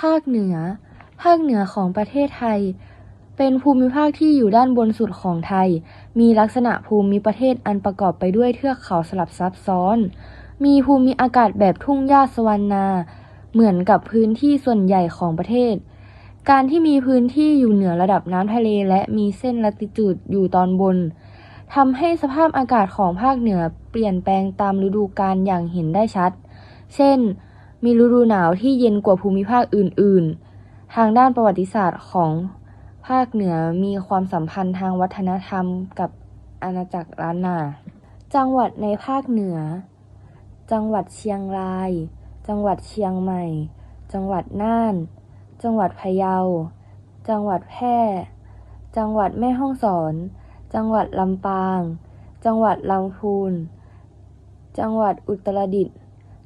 ภาคเหนือ ภาคเหนือของประเทศไทย เป็นภูมิภาคที่อยู่ด้านบนสุดของไทย มีลักษณะภูมิประเทศอันประกอบไปด้วยเทือกเขาสลับซับซ้อน มีภูมิอากาศแบบทุ่งหญ้าสวรรณา เหมือนกับพื้นที่ส่วนใหญ่ของประเทศ การที่มีพื้นที่อยู่เหนือระดับน้ำทะเลและมีเส้นลัติจูดอยู่ตอนบนทำให้สภาพอากาศของภาคเหนือเปลี่ยนแปลงตามฤดูกาลอย่างเห็นได้ชัด เช่น มีฤดูหนาวที่เย็นกว่าภูมิภาคอื่น ๆ ทางด้านประวัติศาสตร์ของภาคเหนือมีความสัมพันธ์ทางวัฒนธรรมกับอาณาจักรล้านนา จังหวัดในภาคเหนือ จังหวัดเชียงราย จังหวัดเชียงใหม่ จังหวัดน่าน จังหวัดพะเยา จังหวัดแพร่ จังหวัดแม่ฮ่องสอน จังหวัดลำปาง จังหวัดลำพูน จังหวัดอุตรดิตถ์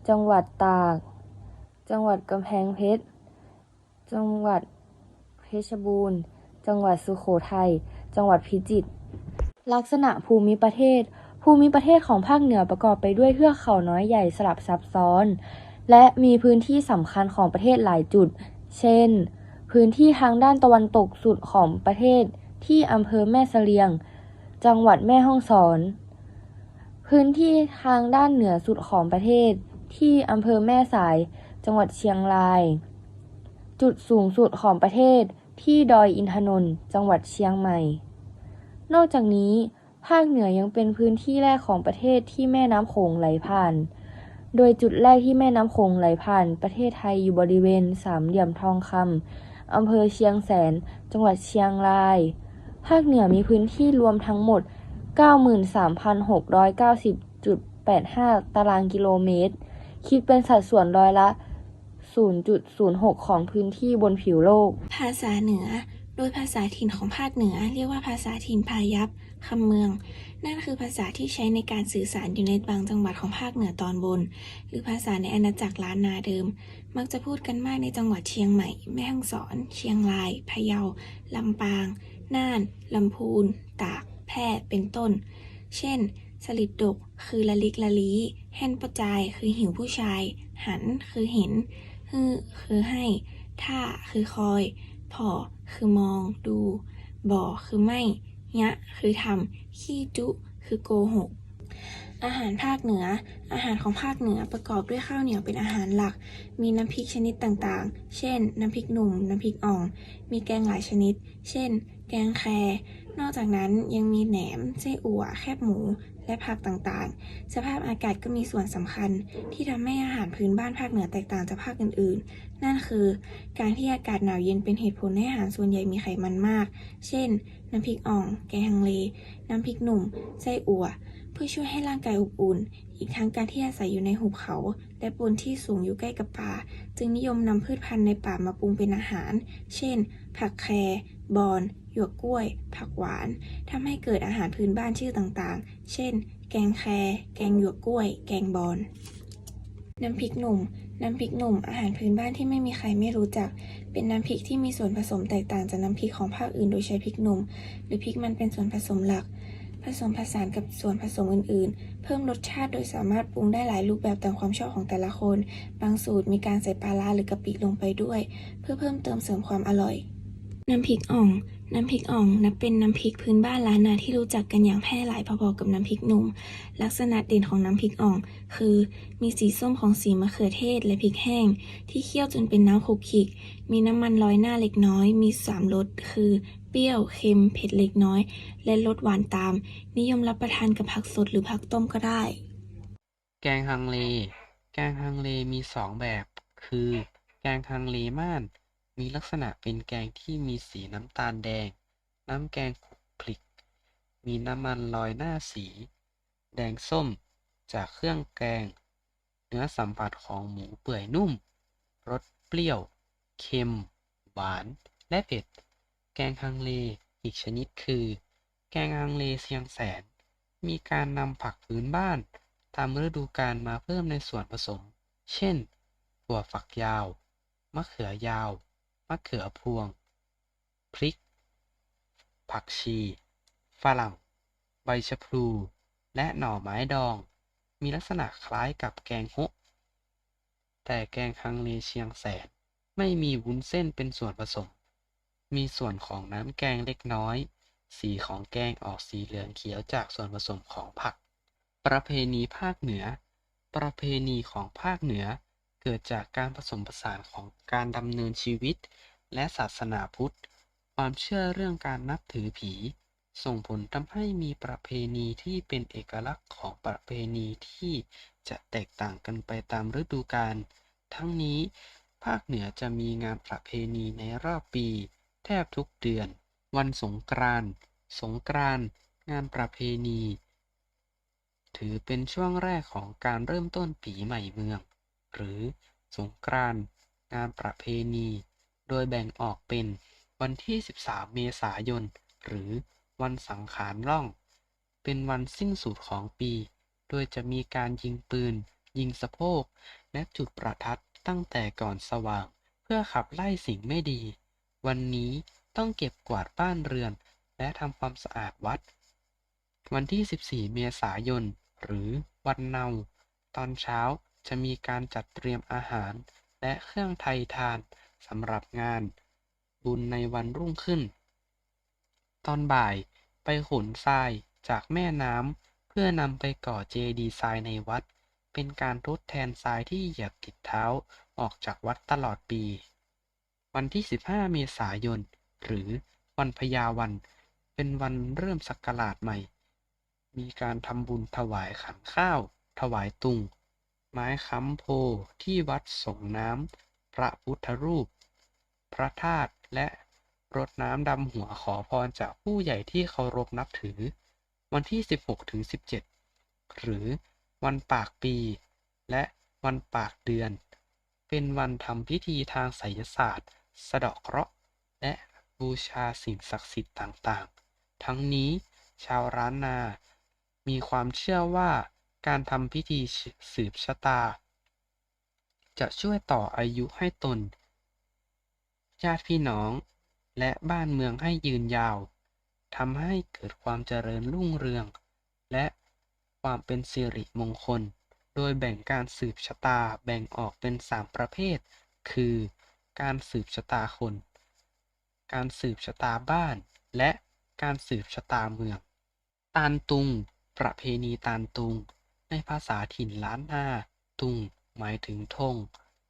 จังหวัดตาก จังหวัดกำแพงเพชร จังหวัดเพชรบูรณ์ จังหวัดสุโขทัย จังหวัดพิจิตร ลักษณะภูมิประเทศ ภูมิประเทศของภาคเหนือประกอบไปด้วยเทือกเขาน้อยใหญ่สลับซับซ้อน และมีพื้นที่สำคัญของประเทศหลายจุด เช่น พื้นที่ทางด้านตะวันตกสุดของประเทศที่อำเภอแม่เสลียง จังหวัดแม่ฮ่องสอน พื้นที่ทางด้านเหนือสุดของประเทศที่อำเภอแม่สาย จังหวัดเชียงราย จุดสูงสุดของประเทศที่ดอยอินทนนท์จังหวัดเชียงใหม่ นอกจากนี้ ภาคเหนือยังเป็นพื้นที่แรกของประเทศที่แม่น้ำโขงไหลผ่าน โดยจุดแรกที่แม่น้ำโขงไหลผ่าน ประเทศไทยอยู่บริเวณสามเหลี่ยมทองคำอำเภอเชียงแสน จังหวัดเชียงราย ภาคเหนือมีพื้นที่รวมทั้งหมด 93,690.85 ตารางกิโลเมตร คิดเป็นสัดส่วนร้อยละ 0.06 ของพื้นที่บนผิวโลก ภาษาเหนือ โดยภาษาถิ่นของภาคเหนือ เรียกว่าภาษาถิ่นพายัพคำเมือง นั่นคือภาษาที่ใช้ในการสื่อสารอยู่ในบางจังหวัดของภาคเหนือตอนบน หรือภาษาในอาณาจักรล้านนาเดิม มักจะพูดกันมากในจังหวัดเชียงใหม่ แม่ฮ่องสอน เชียงราย พะเยา ลำปาง น่าน ลำพูน ตาก แพร่ เป็นต้น เช่น สลิดดก คือละลิกละลีแห่นประจาย คือหิวผู้ชาย หัน คือเห็น ฮือคือให้ ท่าคือคอย พอคือมองดู บ่อคือไม่ ยะ คือทำขี้จุ คือโกหก อาหารภาคเหนือ อาหารของภาคเหนือประกอบด้วยข้าวเหนียวเป็นอาหารหลัก มีน้ำพริกชนิดต่างๆ เช่น น้ำพริกหนุ่ม น้ำพริกอ่อง มีแกงหลายชนิด เช่น แกงแครนอกจากนั้นยังมีแหนมไส้อั่ว แคบหมู และผักต่างๆ สภาพอากาศก็มีส่วนสำคัญ ที่ทำให้อาหารพื้นบ้านภาคเหนือแตกต่างจากภาคอื่นๆ นั่นคือ การที่อากาศหนาวเย็นเป็นเหตุผลให้อาหารส่วนใหญ่มีไขมันมาก เช่น น้ำพริกอ่อง แกงฮังเล น้ำพริกหนุ่ม ไส้อั่ว เพื่อช่วยให้ร่างกายอบอุ่น อีกทั้งการที่อาศัยอยู่ในหุบเขา และบนที่สูงอยู่ใกล้กับป่า จึงนิยมนำพืชพันธุ์ในป่ามาปรุงเป็นอาหาร เช่น ผักแคร บอน หยวกกล้วย ผักหวานทำให้เกิดอาหารพื้นบ้านชื่อต่างๆ เช่น แกงแครแกงหยวกกล้วย แกงบอน น้ำพริกหนุ่ม น้ำพริกหนุ่ม อาหารพื้นบ้านที่ไม่มีใครไม่รู้จัก เป็นน้ำพริกที่มีส่วนผสมแตกต่างจากน้ำพริกของภาคอื่นโดยใช้พริกหนุ่ม หรือพริกมันเป็นส่วนผสมหลัก ผสมผสานกับส่วนผสมอื่น ๆ เพิ่มรสชาติโดยสามารถปรุงได้หลายรูปแบบตามความชอบของแต่ละคน บางสูตรมีการใส่ปลาร้าหรือกะปิลงไปด้วย เพื่อเพิ่มเติมเสริมความอร่อย น้ำพริกอ่อง น้ำพริกอ่องนับเป็นน้ำพริกพื้นบ้านล้านนาที่รู้จักกันอย่างแพร่หลายพอๆกับน้ำพริกหนุ่ม ลักษณะเด่นของน้ำพริกอ่อง คือมีสีส้มของสีมะเขือเทศและพริกแห้ง ที่เคี่ยวจนเป็นน้ำขลุกขลิก มีน้ำมันลอยหน้าเล็กน้อย มีสามรสคือเปรี้ยว เค็ม เผ็ดเล็กน้อย และรสหวานตาม นิยมรับประทานกับผักสดหรือผักต้มก็ได้ แกงฮังเล แกงฮังเลมีสองแบบ คือ แกงฮังเลม่าน มีลักษณะเป็นแกงที่มีสีน้ำตาลแดง น้ำแกงขลุกคลิก มีน้ำมันลอยหน้าสี แดงส้มจากเครื่องแกง เนื้อสัมผัสของหมูเปื่อยนุ่ม รสเปรี้ยว เค็ม หวาน และเผ็ด แกงฮังเลอีกชนิดคือ แกงฮังเลเชียงแสน มีการนำผักพื้นบ้านตามฤดูกาลมาเพิ่มในส่วนผสม เช่น ถั่วฝักยาว มะเขือยาวะเขือพวง พริก ผักชี ฝรั่ง ใบชะพลู และหน่อไม้ดอง มีลักษณะคล้ายกับแกงฮก แต่แกงฮังเลเชียงแสนไม่มีวุ้นเส้นเป็นส่วนผสม มีส่วนของน้ำแกงเล็กน้อย สีของแกงออกสีเหลืองเขียวจากส่วนผสมของผัก ประเพณีภาคเหนือ ประเพณีของภาคเหนือ เกิดจากการผสมผสานของการดำเนินชีวิต และศาสนาพุทธ ความเชื่อเรื่องการนับถือผี ส่งผลทำให้มีประเพณีที่เป็นเอกลักษณ์ของประเพณีที่จะแตกต่างกันไปตามฤดูกาล ทั้งนี้ ภาคเหนือจะมีงานประเพณีในรอบปี แทบทุกเดือน วันสงกรานต์สงกรานต์งานประเพณี ถือเป็นช่วงแรกของการเริ่มต้นปีใหม่เมือง หรือสงกรานต์งานประเพณี โดยแบ่งออกเป็นวันที่ 13 เมษายน หรือวันสังขารล่อง เป็นวันสิ้นสุดของปี โดยจะมีการยิงปืน ยิงสะโพก และจุดประทัดตั้งแต่ก่อนสว่าง เพื่อขับไล่สิ่งไม่ดี วันนี้ต้องเก็บกวาดบ้านเรือน และทำความสะอาดวัด วันที่ 14 เมษายน หรือวันเนา ตอนเช้า จะมีการจัดเตรียมอาหาร และเครื่องไทยทานสำหรับงาน บุญในวันรุ่งขึ้น ตอนบ่ายไปขนทรายจากแม่น้ำเพื่อนำไปก่อเจดีย์ทรายในวัด เป็นการทดแทนทรายที่เหยียบติดเท้าออกจากวัดตลอดปี วันที่ 15 เมษายน หรือวันพญาวัน เป็นวันเริ่มศักราชใหม่ มีการทำบุญถวายขันข้าว ถวายตุง ไม้ค้ำโพที่วัดส่งน้ำ พระพุทธรูป พระธาตุและรดน้ำดำหัวขอพรจากผู้ใหญ่ที่เคารพนับถือ วันที่ 16ถึง17 หรือวันปากปี และวันปากเดือน เป็นวันทำพิธีทางไสยศาสตร์ สะเดาะเคราะห์และบูชาสิ่งศักดิ์สิทธิ์ต่างๆ ทั้งนี้ชาวร้านนา มีความเชื่อว่า การทำพิธีสืบชะตา จะช่วยต่ออายุให้ตน ญาติพี่น้อง และบ้านเมืองให้ยืนยาวทำให้เกิดความเจริญรุ่งเรือง และความเป็นสิริมงคล โดยแบ่งการสืบชะตาแบ่งออกเป็น3ประเภท คือ การสืบชะตาคน การสืบชะตาบ้าน และการสืบชะตาเมือง ตาลตุง ประเพณีตาลตุง ในภาษาถิ่นล้านนา ตุงหมายถึงธง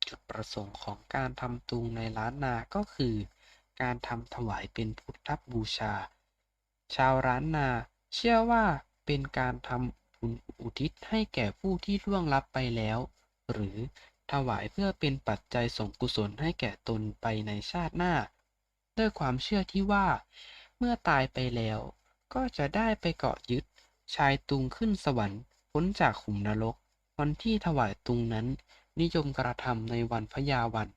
จุดประสงค์ของการทำตุงในล้านนาก็คือ การทำถวายเป็นพุทธบูชา ชาวล้านนาเชื่อว่าเป็นการทำบุญอุทิศให้แก่ผู้ที่ล่วงลับไปแล้ว หรือถวายเพื่อเป็นปัจจัยส่งกุศลให้แก่ตนไปในชาติหน้า ด้วยความเชื่อที่ว่า เมื่อตายไปแล้ว ก็จะได้ไปเกาะยึดชายตุงขึ้นสวรรค์ พ้นจากขุมนรก วันที่ถวายตุงนั้น นิยมกระทำในวันพญาวัน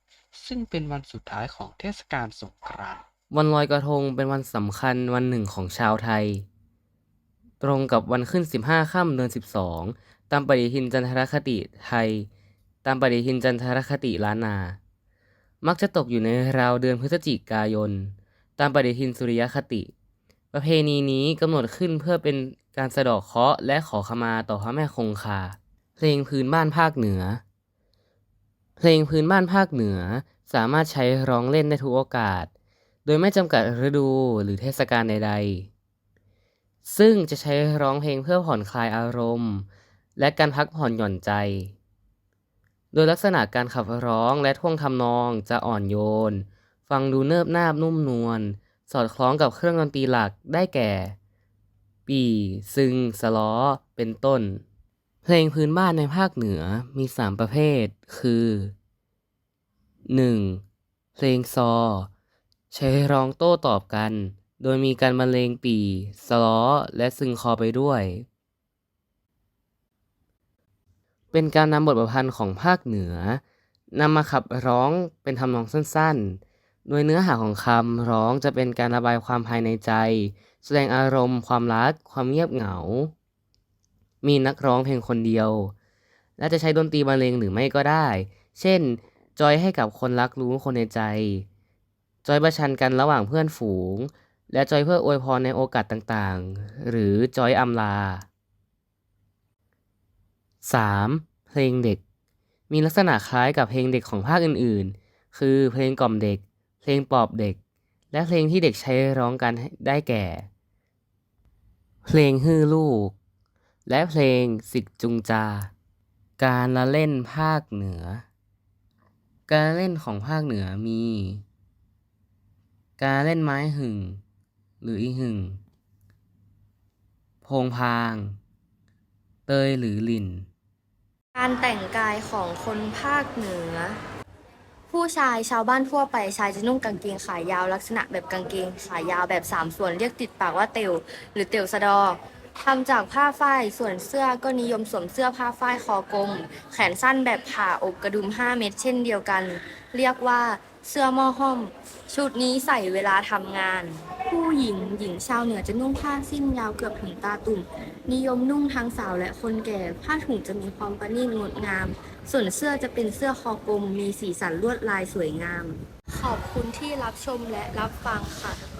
ซึ่งเป็นวันสุดท้ายของเทศกาลสงกรานต์วันลอยกระทงเป็นวันสำคัญวันหนึ่งของชาวไทย ตรงกับวันขึ้น 15ค่ำเดือน 12 ตามปฏิทินจันทรคติไทย ตามปฏิทินจันทรคติล้านนา มักจะตกอยู่ในราวเดือนพฤศจิกายน ตามปฏิทินสุริยคติ ประเพณีนี้กำหนดขึ้นเพื่อเป็น การสะดอกเคราะห์และขอขมาต่อพระแม่คงคา เพลงพื้นบ้านภาคเหนือ เพลงพื้นบ้านภาคเหนือสามารถใช้ร้องเล่นได้ทุกโอกาส โดยไม่จำกัดฤดูหรือเทศกาลใด ๆ ซึ่งจะใช้ร้องเพลงเพื่อผ่อนคลายอารมณ์ และการพักผ่อนหย่อนใจ โดยลักษณะการขับร้องและท่วงทำนองจะอ่อนโยน ฟังดูเนิบนาบนุ่มนวล สอดคล้องกับเครื่องดนตรีหลักได้แก่ ปี่ซึง สล้อ เป็นต้น เพลงพื้นบ้านในภาคเหนือมี 3 ประเภท คือ 1. เพลงซอ ใช้ร้องโต้ตอบกัน โดยมีการบรรเลงปี่สล้อ และซึงคอไปด้วย เป็นการนำบทประพันธ์ของภาคเหนือนำมาขับร้องเป็นทำนองสั้นๆ โดยเนื้อหาของคำร้องจะเป็นการระบายความภายในใจ แสดงอารมณ์ ความรัก ความเงียบเหงา มีนักร้องเพียงคนเดียว และจะใช้ดนตรีบรรเลงหรือไม่ก็ได้ เช่น จอยให้กับคนรักรู้คนในใจ จอยประชันกันระหว่างเพื่อนฝูง และจอยเพื่ออวยพรในโอกาสต่างๆ หรือจอยอำลา 3. เพลงเด็ก มีลักษณะคล้ายกับเพลงเด็กของภาคอื่น ๆ คือเพลงกล่อมเด็ก ลงปลอบเด็ก และเพลงที่เด็กใช้ร้องกันได้แก่ เพลงฮือลูก และเพลงสิกจุงจา การละเล่นภาคเหนือ การเล่นของภาคเหนือมี การเล่นไม้หึงหรืออีหึงพงพาง เตยหรือลิน การแต่งกายของคนภาคเหนือ ผู้ชายชาวบ้านทั่วไปชายจะนุ่งกางเกงขายาวลักษณะแบบกางเกงขายาวแบบสามส่วนเรียกติดปากว่าเตวหรือเตวสะดอทำจากผ้าฝ้ายส่วนเสื้อก็นิยมสวมเสื้อผ้าฝ้ายคอกลม แขนสั้นแบบผ่าอกกระดุม 5 เม็ดเช่นเดียวกัน เรียกว่าเสื้อหม้อห้อม ชุดนี้ใส่เวลาทำงาน ผู้หญิงหญิงชาวเหนือจะนุ่งผ้าสิ้นยาวเกือบถึงตาตุ่ม นิยมนุ่งทั้งสาวและคนแก่ผ้าถุงจะมีความประณีตงดงาม ส่วนเสื้อจะเป็นเสื้อคอกลมมีสีสันลวดลายสวยงาม ขอบคุณที่รับชมและรับฟังค่ะ